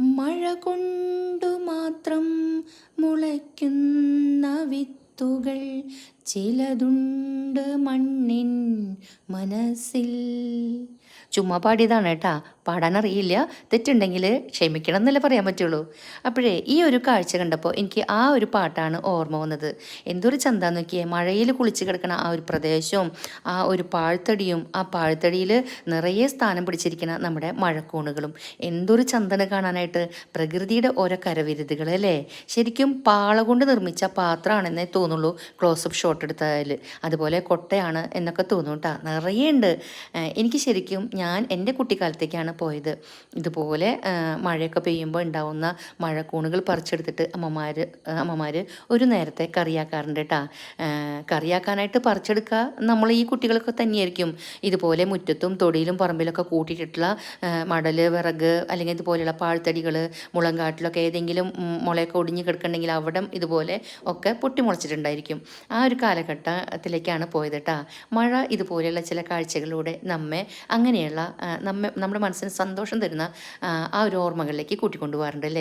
മഴ കൊണ്ടു മാത്രം മുളയ്ക്കുന്ന വിത്തുകൾ ചിലതുണ്ട് മണ്ണിൻ മനസ്സിൽ. ചുമ്മാ പാടിയതാണ് കേട്ടാ. പാടാനറിയില്ല. തെറ്റുണ്ടെങ്കിൽ ക്ഷമിക്കണം എന്നല്ലേ പറയാൻ പറ്റുള്ളൂ. അപ്പോഴേ ഈ ഒരു കാഴ്ച കണ്ടപ്പോൾ എനിക്ക് ആ ഒരു പാട്ടാണ് ഓർമ്മ വന്നത്. എന്തൊരു ചന്ത നോക്കിയേ. മഴയിൽ കുളിച്ച് കിടക്കണ ആ ഒരു പ്രദേശവും ആ ഒരു പാഴ്ത്തടിയും ആ പാഴ്ത്തടിയിൽ നിറയെ സ്ഥാനം പിടിച്ചിരിക്കുന്ന നമ്മുടെ മഴക്കൂണുകളും. എന്തൊരു ചന്തന കാണാനായിട്ട് പ്രകൃതിയുടെ ഓരോ കരവിരുതുകൾ അല്ലേ? ശരിക്കും പാള കൊണ്ട് നിർമ്മിച്ച പാത്രമാണെന്നേ തോന്നുള്ളൂ ക്ലോസപ്പ് ഷോട്ട് എടുത്താൽ അതുപോലെ കൊട്ടയാണ് എന്നൊക്കെ തോന്നും കേട്ടോ. നിറയെ ഉണ്ട്. എനിക്ക് ശരിക്കും ഞാൻ എന്റെ കുട്ടിക്കാലത്തേക്കാണ് പോയത്. ഇതുപോലെ മഴയൊക്കെ പെയ്യുമ്പോൾ ഉണ്ടാവുന്ന മഴക്കൂണുകൾ പറിച്ചെടുത്തിട്ട് അമ്മമാർ അമ്മമാർ ഒരു നേരത്തെ കറിയാക്കാറുണ്ട് കേട്ടോ കറിയാക്കാനായിട്ട് പറിച്ചെടുക്കുക നമ്മൾ ഈ കുട്ടികളൊക്കെ തന്നെയായിരിക്കും. ഇതുപോലെ മുറ്റത്തും തൊടിയിലും പറമ്പിലൊക്കെ കൂട്ടിയിട്ടുള്ള മടൽ വിറക് അല്ലെങ്കിൽ ഇതുപോലെയുള്ള പാഴ്ത്തടികൾ മുളങ്കാട്ടിലൊക്കെ ഏതെങ്കിലും മുളയൊക്കെ ഒടിഞ്ഞു കിടക്കുന്നുണ്ടെങ്കിൽ അവിടെ ഇതുപോലെ ഒക്കെ പൊട്ടിമുളച്ചിട്ടുണ്ടായിരിക്കും. ആ ഒരു കാലഘട്ടത്തിലേക്കാണ് പോയത് കേട്ടോ മഴ ഇതുപോലെയുള്ള ചില കാഴ്ചകളിലൂടെ നമ്മെ അങ്ങനെയുള്ള നമ്മെ നമ്മുടെ മനസ്സിന് സന്തോഷം തരുന്ന ആ, ഒരു ഓർമ്മകളിലേക്ക് കൂട്ടിക്കൊണ്ടുപോകാറുണ്ട് അല്ലേ?